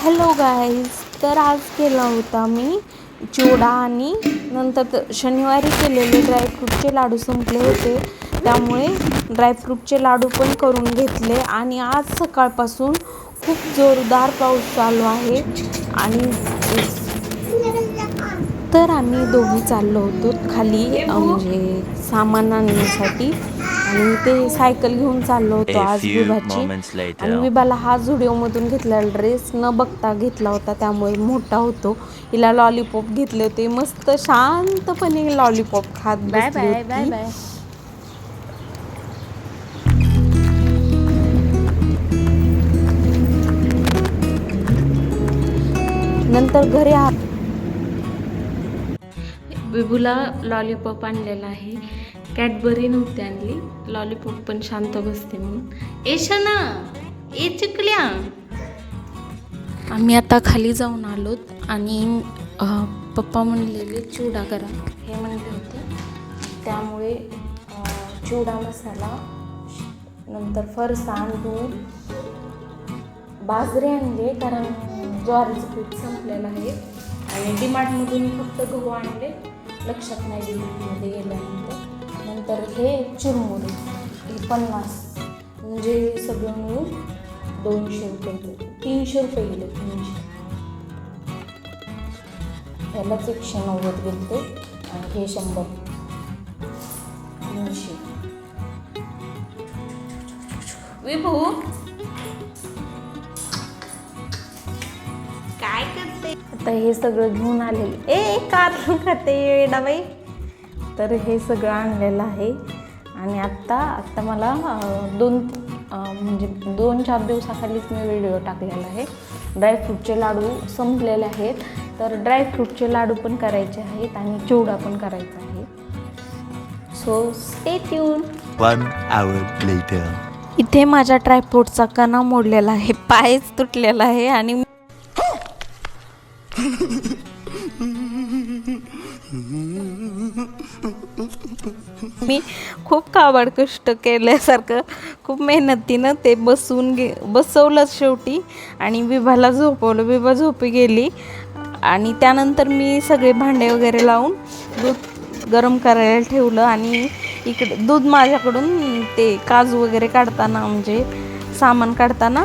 Hello guys तर आज केला होता मी चिवडा आणि नंतर शनिवारी केलेले ड्रायफ्रूटचे लाडू संपले होते. त्यामुळे ड्रायफ्रूटचे लाडू पण करून घेतले आणि आज सकाळपासून खूप जोरदार पाऊस चालू आहे आणि तर आम्ही दोघी चाललो होतो खाली म्हणजे सामान आणण्यासाठी. आणि ते सायकल घेऊन चाललो होतो आज विभाची. आणि विभाला हा झुडिओमधून घेतलेला. ड्रेस न बघता घेतला होता त्यामुळे मोठा होतो. हिला लॉलीपॉप घेतले होते. मस्त शांतपणे लॉलीपॉप खात बाय बाय बाय होती. बाय नंतर घरी आ विभूला लॉलीपॉप आणलेला आहे. कॅडबरी नव्हती आणली. लॉलीपॉप पण शांत बसते म्हणून. ए शना! ए चिकल्या! आम्ही आता खाली जाऊन आलोत आणि पप्पा म्हणलेले चिवडा करा. हे म्हणले होते. त्यामुळे चिवडा मसाला नंतर फरसाण दूध बाजरी आणले कारण ज्वारीचं पीठ संपलेलं आहे. आणि डीमार्टमधून फक्त गहू आणले. लक्षात नाही डीमार्टमध्ये गेल्यानंतर. नंतर हे चिरमुरे हे पन्नास. म्हणजे सगळं मिळून दोनशे रुपये गेले तीनशे रुपये गेले तीनशे. ह्यालाच एकशे नव्वद गेले आणि हे शंभर. तीनशे. विभू? काय करते? आता हे सगळं घेऊन आलेले. ए कार खाते येडाबाई तर हे सगळं आणलेलं आहे. आणि आत्ता आत्ता मला दोन म्हणजे दोन चार दिवसाखालीच मी व्हिडिओ टाकलेला आहे. ड्रायफ्रूटचे लाडू संपलेले आहेत. तर ड्रायफ्रूटचे लाडू पण करायचे आहेत आणि चिवडा पण करायचा आहे. So stay tune One hour later. इथे माझ्या ड्रायफ्रूटचा कणा मोडलेला आहे. पायच तुटलेला आहे आणि मी खूप काबाड कष्ट केल्यासारखं खूप मेहनतीनं ते बसवून गे बसवलं शेवटी आणि विभाला झोपवलं. विभा झोपी गेली आणि त्यानंतर मी सगळे भांडे वगैरे लावून दूध गरम करायला ठेवलं आणि इकडे दूध माझ्याकडून ते काजू वगैरे काढताना म्हणजे सामान काढताना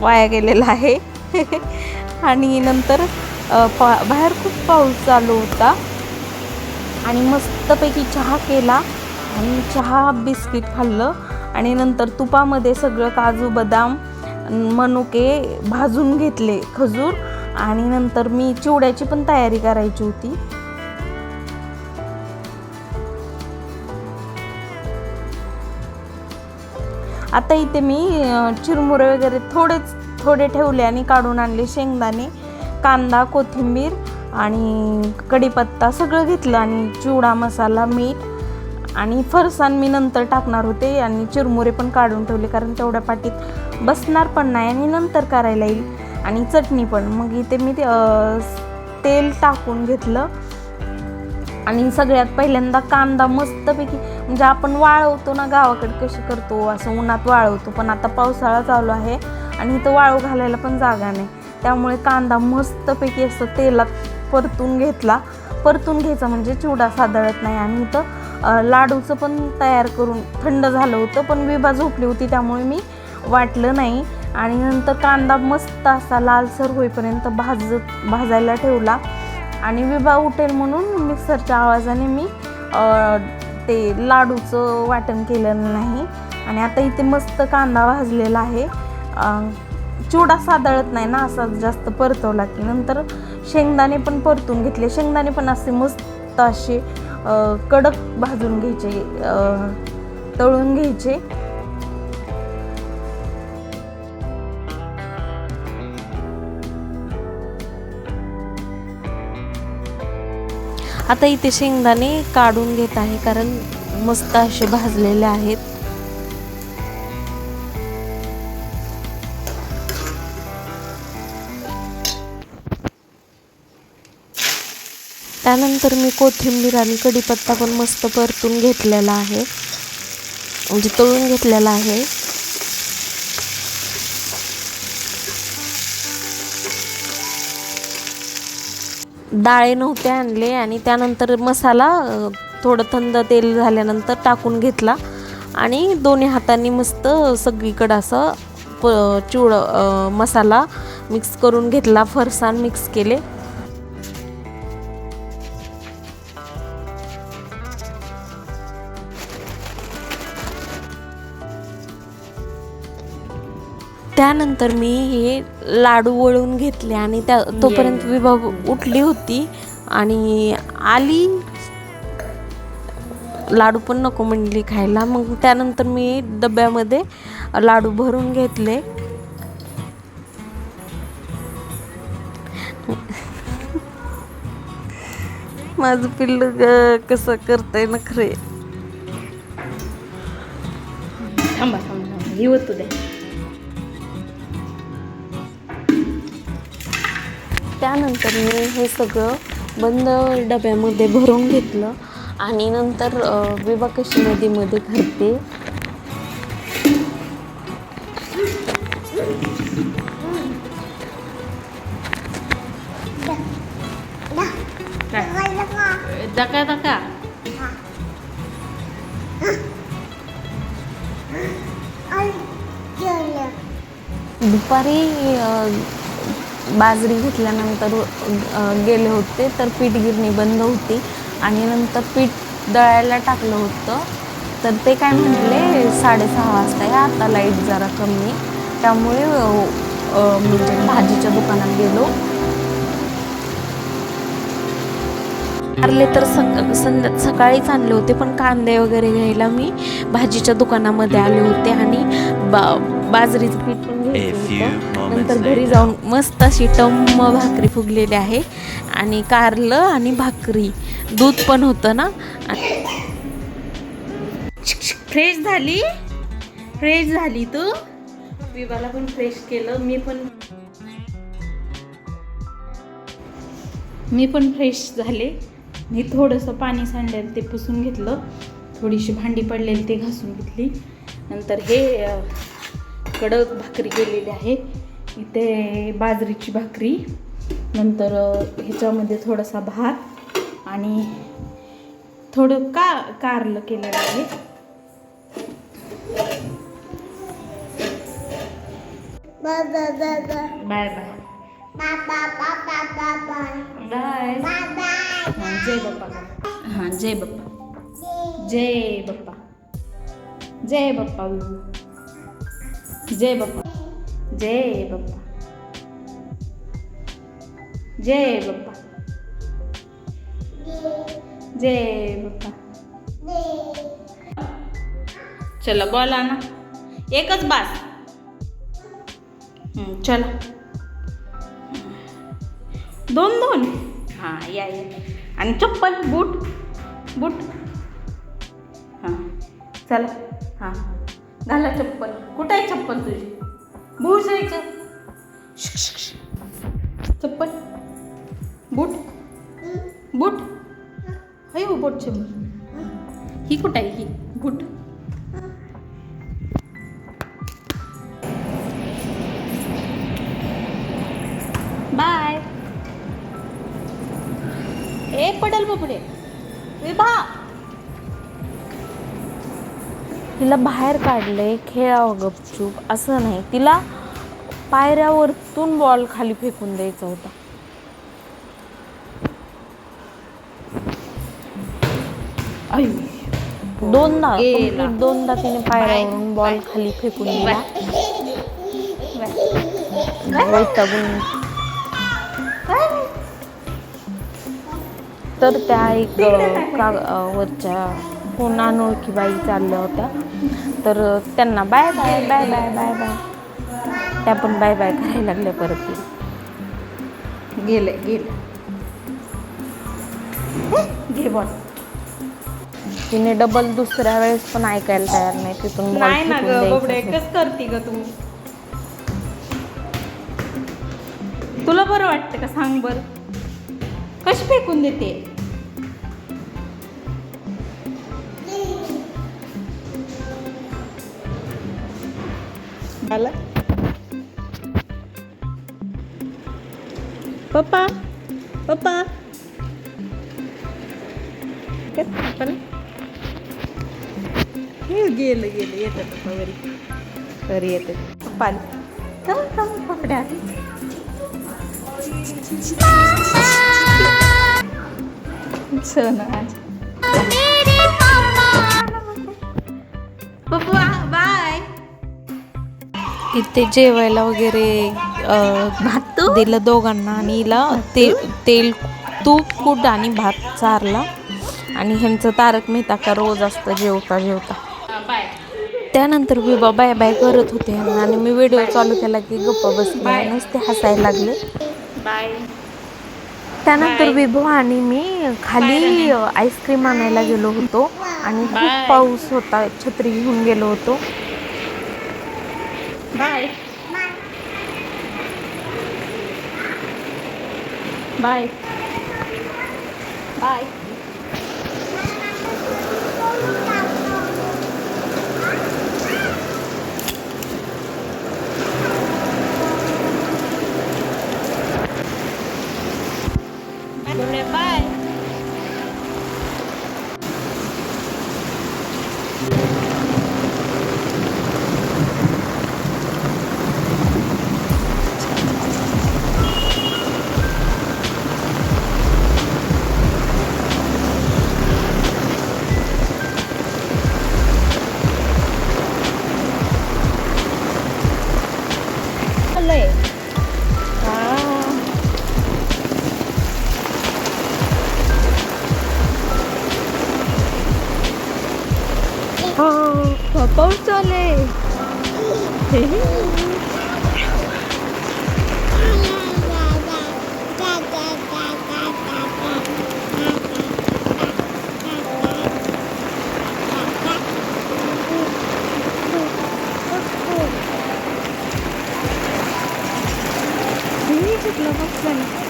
वाया गेलेलं आहे. आणि नंतर पा बाहेर खूप पाऊस चालू होता आणि मस्तपैकी चहा केला. आणि चहा बिस्किट खाल्लं. आणि नंतर तुपामध्ये सगळं काजू बदाम मनुके भाजून घेतले खजूर. आणि नंतर मी चिवड्याची पण तयारी करायची होती. आता इथे मी चिरमुरे वगैरे थोडेच थोडे ठेवले आणि काढून आणले शेंगदाणे कांदा कोथिंबीर आणि कढीपत्ता सगळं घेतलं आणि चिवडा मसाला मीठ आणि फरसाण मी नंतर टाकणार होते आणि चिरमुरे पण काढून ठेवले कारण तेवढ्या पाटीत बसणार पण नाही आणि नंतर करायला येईल. आणि चटणी पण. मग इथे मी ते, तेल टाकून घेतलं. आणि सगळ्यात पहिल्यांदा कांदा मस्तपैकी म्हणजे आपण वाळवतो ना गावाकडे कशी करतो असं उन्हात वाळवतो पण आता पावसाळा चालू आहे आणि इथं वाळू घालायला पण जागा नाही. त्यामुळे कांदा मस्तपैकी असं तेलात परतून घेतला. परतून घ्यायचा म्हणजे चिवडा सादळत नाही. आणि इथं लाडूचं पण तयार करून थंड झालं होतं पण विभा झोपली होती त्यामुळे मी वाटलं नाही. आणि नंतर कांदा मस्त असा लालसर होईपर्यंत भाजत भाजायला ठेवला. आणि विभा उठेल म्हणून मिक्सरच्या आवाजाने मी ते लाडूचं वाटण केलेलं नाही. आणि आता इथे मस्त कांदा भाजलेला आहे. चिवडा सादळत नाही ना असा जास्त परतवला की नंतर शेंगदाणे पण परतून घेतले. शेंगदाणे पण असे मस्त असे कडक भाजून घ्यायचे तळून घ्यायचे. आता इथे शेंगदाणे काढून घेत आहे कारण मस्त असे भाजलेले आहेत. त्यानंतर मी कोथिंबीर आणि कढीपत्ता पण मस्त परतून घेतलेला आहे. म्हणजे तळून घेतलेला आहे. डाळे नव्हते आणले आणि त्यानंतर मसाला थोडं थंड तेल झाल्यानंतर टाकून घेतला. आणि दोन्ही हातांनी मस्त सगळीकडं असं प चिवड मसाला मिक्स करून घेतला फरसाण मिक्स केले. त्यानंतर मी हे लाडू वळून घेतले आणि त्या तोपर्यंत विभा उठली होती. आणि आली. लाडू पण नको म्हणली खायला. मग त्यानंतर मी डब्यामध्ये लाडू भरून घेतले. माझं पिल्लू कसं करतंय ना खरे थांबा थांबा थांबा. ही होतो दे. त्यानंतर मी हे सगळं बंद डब्यामध्ये भरून घेतलं आणि नंतर कशी नदीमध्ये घालते. दका दका दुपारी बाजरी घेतल्यानंतर गेले होते तर पीठ गिरणी बंद होती आणि नंतर पीठ दळायला टाकलं होतं. तर ते काय म्हटले साडेसहा वाजता या आता लाइट जरा कमी. त्यामुळे म्हणजे भाजीच्या दुकानात गेलो. कारले तर सक संध्या सकाळीच आणले होते पण कांदे वगैरे घ्यायला मी भाजीच्या दुकानामध्ये आले होते आणि बा बाजरीचं पीठ पण few होतं. नंतर घरी. जाऊन मस्त अशी टम्म भाकरी फुगलेली आहे. आणि कारलं आणि भाकरी. दूध पण होतं ना? फ्रेश झाली? फ्रेश झाली तू? विवाला पण फ्रेश केलं मी पण मी पण फ्रेश झाले. मी थोडंसं पाणी सांडलेलं ते पुसून घेतलं. थोडीशी भांडी पडलेली ते घासून घेतली. नंतर हे कडक भाकरी केलेली आहे. इथे बाजरीची भाकरी नंतर ह्याच्यामध्ये थोडासा भात आणि थोडं का कारलं केलेलं आहे. Bye bye. बाय. हां जय बाप्पा. हां जय बाप्पा. जय बाप्पा. जय बाप्पा. जय बाप्पा. जय बाप्पा. जय बाप्पा. जय बाप्पा. चला बोला ना एकच बास चला. दोन दोन. हां या या. आणि चप्पल बूट. बूट. हां. चला. हां. घाला चप्पल. कुठं आहे चप्पल तुझी? बूट जायचं चप्पल. बूट. बूट. आहे हो बोटचे बूट. ही कुठं आहे ही? बूट. बाय. ए पडल बापडे विभा तिला बाहेर काढलंय. खेळावं गपचूप. असं नाही. तिला पायऱ्यावरतून बॉल खाली फेकून द्यायचा होता. दोनदा दोनदा तिने पायऱ्यावरून बॉल खाली फेकून दिला. तर त्या एक का वरच्या कोण अनोळखी बाई चालल्या होत्या. तर त्यांना bye bye bye bye bye bye. त्या पण बाय बाय करायला लागल्या परत. गेले गेले. घे बॉल तिने डबल दुसऱ्या वेळेस पण ऐकायला तयार नाही तिथून नाही ना ग. कस करते ग तू. तुला बरं वाटतं का? सांग बर. कशी फेकून देते? आला? पप्पा पप्पा पटकन हे गेलं गेलं येतं पप्पा वरी वरी येतं पप्पा आले. थांब, थांब, पप्पा पप्पा बाय इथे जेवायला वगैरे. भात दिलं दोघांना आणि हिला ते तेल तूप कूट आणि भात चारला. आणि ह्यांचं तारक मेहता का रोज असतं जेवता जेवता. त्यानंतर मी बाय बाय करत होते. आणि मी व्हिडिओ चालू केला की गप्पा बसले नुसते हसायला लागले. बाय. त्यानंतर विभू आणि मी खाली आईस्क्रीम आणायला गेलो होतो. आणि खूप पाऊस होता. छत्री घेऊन गेलो होतो. बाय. बाय बाय पाऊस चाले कुठलं बसलं ते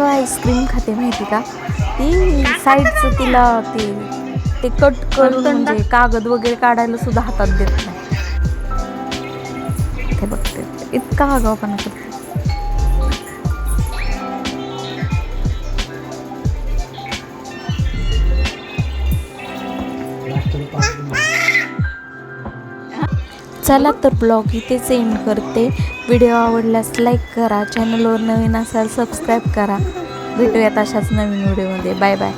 विभाग आईस्क्रीम खाते माहिती का? ती साईडचं तिला ते ते कट करून म्हणजे कागद वगैरे काढायला सुद्धा हातात देत नाही. ते बघते इतका आगावपणा करते चला तर ब्लॉग इथेच एंड करते. व्हिडिओ आवडल्यास लाईक करा. चॅनलवर नवीन असाल सबस्क्राईब करा. भेटूयात अशाच नवीन व्हिडिओमध्ये. Bye bye